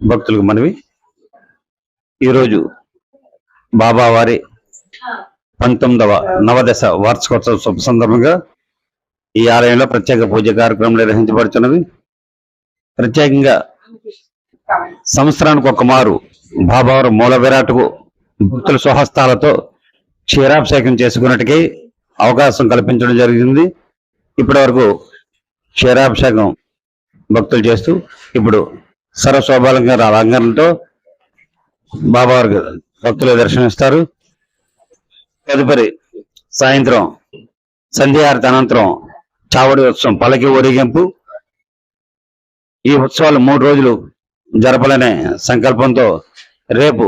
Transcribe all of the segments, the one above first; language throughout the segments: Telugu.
భక్తులకు మనవి. ఈరోజు బాబా వారి పంతొమ్మిదవ నవదశ వార్షికోత్సవ శుభ సందర్భంగా ఈ ఆలయంలో ప్రత్యేక పూజ కార్యక్రమం నిర్వహించబడుతున్నది. ప్రత్యేకంగా సంవత్సరానికి ఒక మారు బాబావారు మూల విరాట్కు భక్తుల స్వహస్తాలతో క్షీరాభిషేకం చేసుకున్నట్టుకి అవకాశం కల్పించడం జరిగింది. ఇప్పటి వరకు క్షీరాభిషేకం భక్తులు చేస్తూ ఇప్పుడు సర్వశోభాలంగా అలంకరణతో బాబావారికి భక్తులు దర్శనమిస్తారు. తదుపరి సాయంత్రం సంధ్యారతి అనంతరం చావడి ఉత్సవం పలకి ఊరేగింపు. ఈ ఉత్సవాలు మూడు రోజులు జరపాలనే సంకల్పంతో రేపు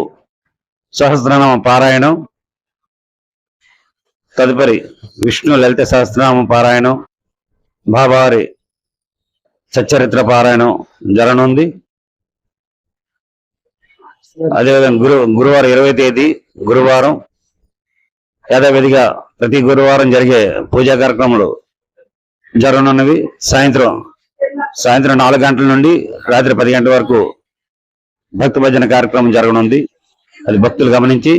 సహస్రనామ పారాయణం. తదుపరి విష్ణు లలిత సహస్రనామ పారాయణం. బాబావారి సచ్చరిత్ర పారాయణం జరనుంది అదేవిధంగా గురు గురువారం ఇరవై తేదీ గురువారం యథావిధిగా ప్రతి గురువారం జరిగే పూజా కార్యక్రమాలు జరగనున్నవి. సాయంత్రం సాయంత్రం నాలుగు గంటల నుండి రాత్రి పది గంటల వరకు భక్తి భజన కార్యక్రమం జరగనుంది. అది భక్తులు గమనించి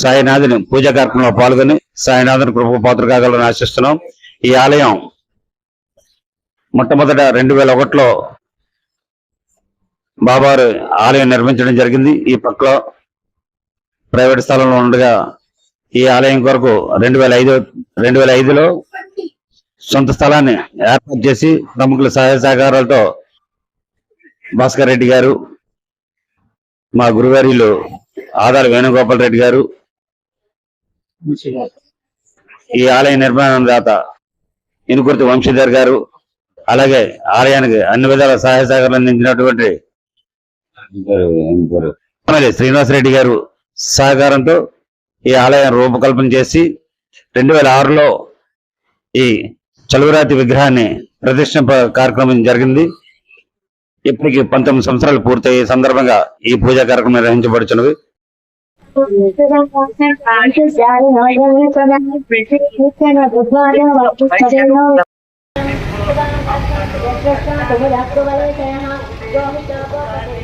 సాయినాథుని పూజా కార్యక్రమంలో పాల్గొని సాయినాథుని కృప పాత్ర కాగలని ఆశిస్తున్నాం. ఈ ఆలయం మొట్టమొదట రెండు వేల ఒకటిలో బాబారు ఆలయం నిర్మించడం జరిగింది. ఈ పక్కలో ప్రైవేట్ స్థలంలో ఉండగా ఈ ఆలయం కొరకు రెండు వేల ఐదు రెండు వేల ఐదులో సొంత స్థలాన్ని ఏర్పాటు చేసి ప్రముఖుల సహాయ సహకారాలతో భాస్కర్ రెడ్డి గారు మా గురువారిలు ఆధార్ వేణుగోపాల్ రెడ్డి గారు ఈ ఆలయ నిర్మాణం దాత ఇనుకుర్తి వంశీధర్ గారు అలాగే ఆలయానికి అన్ని విధాల సహాయ సహకారాలు అందించినటువంటి ఎమ్మెల్యే శ్రీనివాసరెడ్డి గారు సహకారంతో ఈ ఆలయం రూపకల్పన చేసి రెండు వేల ఆరులో ఈ చలువరాతి విగ్రహాన్ని ప్రతిష్ఠింప కార్యక్రమం జరిగింది. ఇప్పటికి పంతొమ్మిది సంవత్సరాలు పూర్తయ్యే సందర్భంగా ఈ పూజా కార్యక్రమం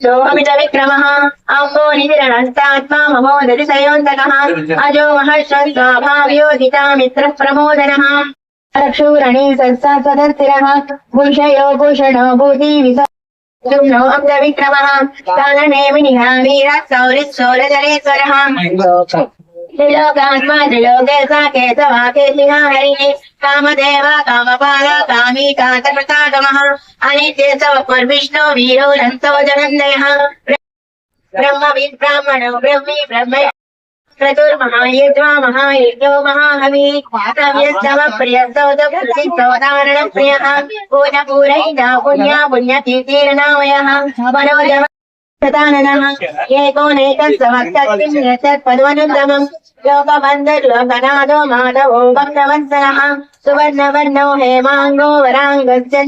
सोऽमित विक्रमः अम्बो निधिरणस्तात्मा ममोदति सयोन्तकः अजो महर्षस्वाभाव्योदिता मित्रः प्रमोदनः रक्षूरणी सत्सात्वदस्थिरः भूषयो भूषणो भूति विस सुम्नो अब्द विक्रमः कानने विनिहावीरः सौरिः शोरजरेश्वरः त्रिलोकात्मा त्रिलोकेशा केशवा केशिहा हरिः कामदेव कामपाल कामी काकप्रतागमः अनित्य सवपुर्विष्णो वीरो रन्तो जनन्दयः ब्रह्मी ब्रह्म चतुर्महायुद्वा महायुद्धो महाहविः सव्यस्तव प्रियस्तवदारणप्रियः पूनपूरैता पुण्या पुण्यतीर्तिरनामयः मनोजव शताननः एकोनैकसमस्तत्पद्मनुत्तमम् लोकबन्धुर्लोकनाथो माधवो भक्तवत्सलः सुवर्णवर्णो हेमाङ्गो वराङ्गस्य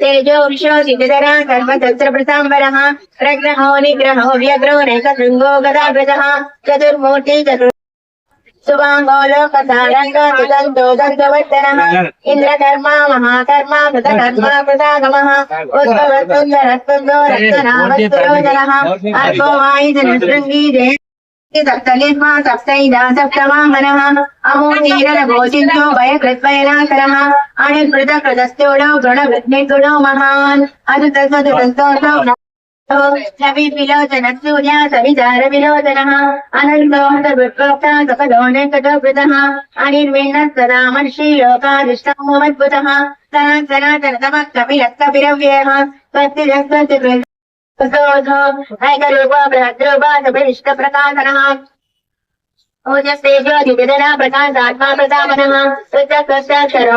तेजो विशो सिद्धधरा सर्वतस्त्रप्रसाम्बरः प्रग्रहो निग्रहो व्यग्रो नैकशृङ्गो चतुर्मूर्ति चतुर् शुभाङ्गोलोकसारङ्गोदग्धोदग्धवर्धनः हाँ। इन्द्रकर्मा महाकर्मा मृतकर्मा हाँ। कृतागमः हाँ। उद्भवसुन्दरत्वन्दो रत्ननामस्तुरोदनः अर्को वायुधनशृङ्गीरे सप्तनिर्मा अमो नीरलघोषिन्तो भयकृत्वयनाकरः अनिर्भृतकृतस्थोडो गृणवृद्धिगुणो महान्। సవిర్విలోచనూర్య సవిచార విలోచన. అనంతోహత విప్రోక్త సపదోనేకటోభృతః అనిర్విణస్తరామర్షి లోకాదిష్టమోమద్భుత సనాతన తమ కపిలక్కపిరవ్యయః స్వస్తి స్వస్తి ఓజస్తేజోతిదిదరా ప్రకాశాత్మా ప్రతామనః శుద్ధ స్వస్థాక్షరో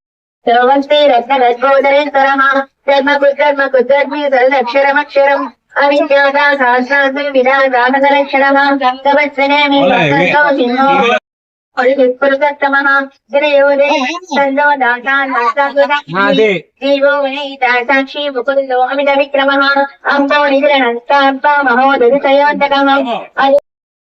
స్రవంతి రత్నగోదరేశ్వరః ధర్మకుద్ధర్మ కుద్ధర్మి అమిత విక్రమ అంబో నిధుల నష్టాంబ మహోదరి